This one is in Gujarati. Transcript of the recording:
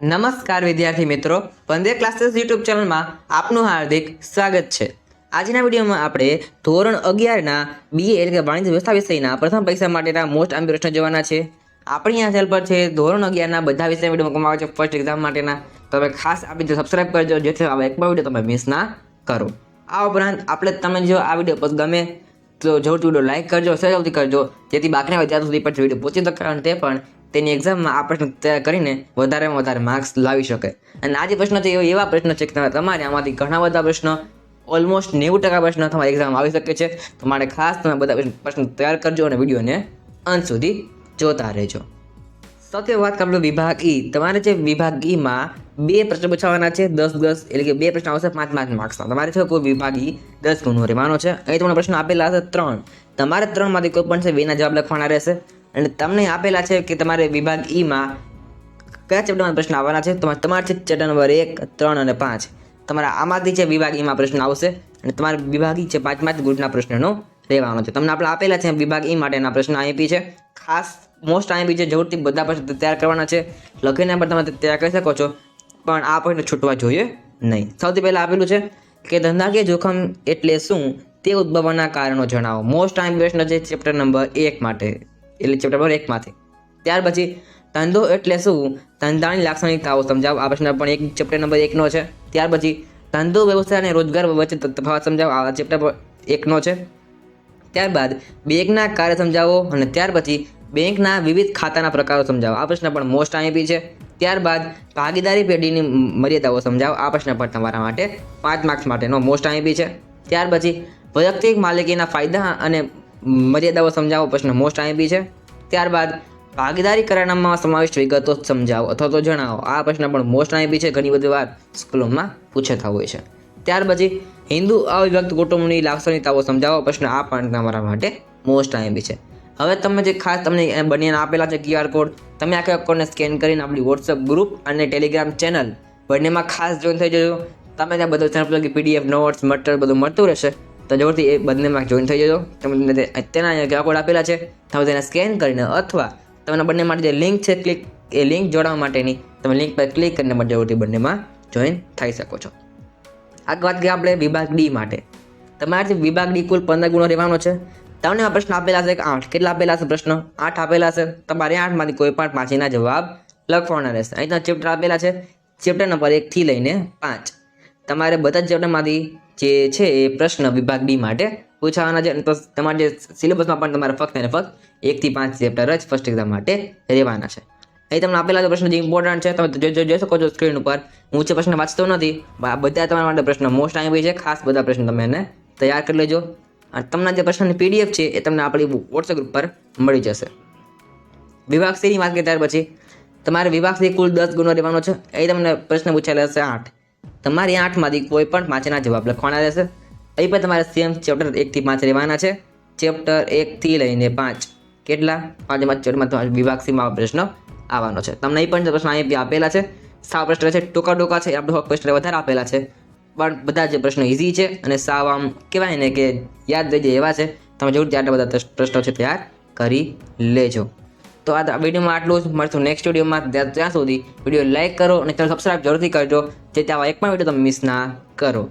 નમસ્કાર વિદ્યાર્થી મિત્રો, વંદે ક્લાસીસ યુટ્યુબ ચેનલમાં આપનું હાર્દિક સ્વાગત છે. આજના વિડીયોમાં આપણે ધોરણ અગિયારના બીએ એટલે કે વાણિજ્ય વ્યવસ્થા વિષયના પ્રથમ પરીક્ષા માટેના મોસ્ટ આમ પ્રશ્ન જોવાના છે. આપણી આ ચેનલ પર છે, ધોરણ અગિયારના બધા વિષય વીડિયો મૂકવામાં આવે છે ફર્સ્ટ એક્ઝામ માટેના. તમે ખાસ આપણી સબસ્ક્રાઇબ કરજો, જેથી આવા એક વીડિયો તમે મિસ ના કરો. આ ઉપરાંત આપણે તમે જો આ વીડિયો પર ગમે તો જરૂરથી વીડિયો લાઈક કરજો, શેર કરજો, જેથી બાકીના વિદ્યાર્થીઓ સુધી પણ વીડિયો પહોંચી શકે અને તે પણ તેની એક્ઝામમાં આ પ્રશ્ન તૈયાર કરીને વધારેમાં વધારે માર્ક્સ લાવી શકે. અને આજે પ્રશ્ન છે એવા પ્રશ્ન છે કે તમારે આમાંથી ઘણા બધા પ્રશ્ન ઓલમોસ્ટ નેવું ટકા પ્રશ્ન તમારી એક્ઝામ આવી શકે છે. તો માટે ખાસ તમે બધા પ્રશ્ન- તૈયાર કરજો અને વિડીયોને અંત સુધી જોતા રહેજો. સૌથી વાત કરીએ વિભાગ ઈ તમારે જે વિભાગ ઈમાં બે પ્રશ્ન પૂછવાના છે, દસ દસ, એટલે કે બે પ્રશ્ન આવશે, પાંચ પાંચ માર્ક્સના તમારે છે કોઈ વિભાગ ઈ દસ ગુણનો રહેવાનો છે. અહીં તમને પ્રશ્ન આપેલા હશે ત્રણ. તમારે ત્રણમાંથી કોઈ પણ છે, બેના જવાબ લખવાના રહેશે. અને તમને આપેલા છે કે તમારે વિભાગ ઈમાં કયા ચેપ્ટરમાં પ્રશ્ન આવવાના છે? તમારે તમારે છે ચેપ્ટર નંબર એક, ત્રણ અને પાંચ. તમારા આમાંથી છે વિભાગ ઈમાં પ્રશ્ન આવશે અને તમારે વિભાગ ઈ છે પાંચ પાંચ ગ્રુપના પ્રશ્નનો રહેવાનો છે. તમને આપણે આપેલા છે વિભાગ ઈ માટેના પ્રશ્ન આઈપી છે. ખાસ મોસ્ટ આઈપી છે જરૂરથી બધા પ્રશ્ન તૈયાર કરવાના છે. લખીને પણ તમે તૈયાર કરી શકો છો. પણ આ પ્રશ્ન છૂટવા જોઈએ નહીં. સૌથી પહેલાં આપેલું છે કે ધંધાકીય જોખમ એટલે શું તે ઉદ્ભવવાના કારણો જણાવો. મોસ્ટ આઈમ પ્રશ્ન છે ચેપ્ટર નંબર એક માટે. એટલે ચેપ્ટર નંબર એકમાંથી ત્યાર પછી ધંધો એટલે શું? ધંધાની લાક્ષણિકતાઓ સમજાવો. આ પ્રશ્ન પણ એક ચેપ્ટર નંબર એકનો છે. ત્યાર પછી ધંધો વ્યવસાય અને રોજગાર વચ્ચે તફાવત સમજાવો. આ ચેપ્ટર એકનો છે. ત્યારબાદ બેંકના કાર્ય સમજાવો અને ત્યાર પછી બેંકના વિવિધ ખાતાના પ્રકારો સમજાવો. આ પ્રશ્ન પણ મોસ્ટ આઈપી છે. ત્યારબાદ ભાગીદારી પેઢીની મર્યાદાઓ સમજાવો. આ પ્રશ્ન પણ તમારા માટે પાંચ માર્ક્સ માટેનો મોસ્ટ આઈપી છે. ત્યાર પછી વૈયક્તિક માલિકીના ફાયદા અને મર્યાદાઓ સમજાવો પ્રશ્ન મોસ્ટ આઈપી છે. ત્યારબાદ ભાગીદારી કરારનામામાં સમાવિષ્ટ વિગતો સમજાવો અથવા તો જણાવો. આ પ્રશ્ન પણ મોસ્ટ આઈપી છે. ઘણી બધી વાર સ્કૂલોમાં પૂછાતા હોય છે. ત્યાર પછી હિન્દુ અવિભક્ત કુટુંબની લાક્ષણિકતાઓ સમજાવો. પ્રશ્ન આ પણ તમારા માટે મોસ્ટ આઈએમપી છે. હવે તમે જે ખાસ તમને બનીને આપેલા છે ક્યુઆર કોડ તમે આખા કોડને સ્કેન કરીને આપણી વોટ્સઅપ ગ્રુપ અને ટેલિગ્રામ ચેનલ બંનેમાં ખાસ જોઈન થઈ જજો. તમે ત્યાં બધું ચેનલ પીડીએફ નોટ્સ મટીરિયલ બધું મળતું રહેશે. તો જરૂરથી એ બંનેમાં જોઈન થઈ જજો. તમે તે- તેના ક્યુઆર કોડ આપેલા છે. તમે તેને સ્કેન કરીને અથવા તમને બંને માટે જે લિંક છે ક્લિક એ લિંક જોડાવા માટેની તમે લિંક પર ક્લિક કરીને પણ જરૂરથી બંનેમાં જોઈન થઈ શકો છો. આ વાત કરીએ આપણે વિભાગ ડી માટે. તમારે વિભાગ ડી કુલ પંદર ગુણો રહેવાનો છે. તમને આ પ્રશ્ન આપેલા છે કે આઠ. કેટલા આપેલા છે પ્રશ્ન? આઠ આપેલા છે. તમારે આઠમાંથી કોઈ પણ પાંચના જવાબ લખવાના રહેશે. અહીં ચેપ્ટર આપેલા છે. ચેપ્ટર નંબર એકથી લઈને પાંચ. તમારે બધા જ ચેપ્ટરમાંથી જે છે એ પ્રશ્ન વિભાગ ડી માટે પૂછાવાના છે. તમારા જે સિલેબસમાં પણ તમારે ફક્ત અને ફક્ત એકથી પાંચ ચેપ્ટર જ ફર્સ્ટ એક્ઝામ માટે રહેવાના છે. અહીં તમને આપેલા પ્રશ્ન જે ઇમ્પોર્ટન્ટ છે, તમે જોઈ શકો છો સ્ક્રીન ઉપર. હું જે પ્રશ્ન વાંચતો નથી બધા તમારા માટે પ્રશ્ન મોસ્ટ આવી છે. ખાસ બધા પ્રશ્ન તમે એને તૈયાર કરી લેજો. અને તમને જે પ્રશ્નની પીડીએફ છે, એ તમને આપણી વોટ્સએપ ગ્રુપ પર મળી જશે. વિભાગ સીની વાત કરીએ ત્યાર પછી. તમારે વિભાગ સી કુલ દસ ગુણો રહેવાનો છે. એ તમને પ્રશ્ન પૂછાયેલા હશે આઠ. તમારી આઠમાંથી કોઈ પણ પાંચના જવાબ લખવાના રહેશે. અહીં પણ તમારે સેમ ચેપ્ટર એકથી પાંચ રહેવાના છે. ચેપ્ટર એકથી લઈને પાંચ. કેટલા? પાંચમાં ચેપ્ટરમાં તમારે વિભાગ સીમાં પ્રશ્ન આવવાનો છે. તમને અહીં પણ પ્રશ્ન અહીં આપેલા છે, સાવ પ્રશ્ન છે, ટૂંકા ટૂંકા છે, આપણે પ્રશ્ન વધારે આપેલા છે. પણ બધા જે પ્રશ્નો ઇઝી છે અને સાવ આમ કહેવાય ને કે યાદ રહી જાય એવા છે. તમે જરૂર આટલા બધા પ્રશ્નો છે તૈયાર કરી લેજો. તો આ વિડીયોમાં આટલું જ. મળશું નેક્સ્ટ વિડીયોમાં. ત્યાં સુધી વીડિયો લાઇક કરો અને ચેનલ સબસ્ક્રાઈબ જરૂરથી કરજો. જેથી આવા એક પણ વીડિયો તમે મિસ ના કરો.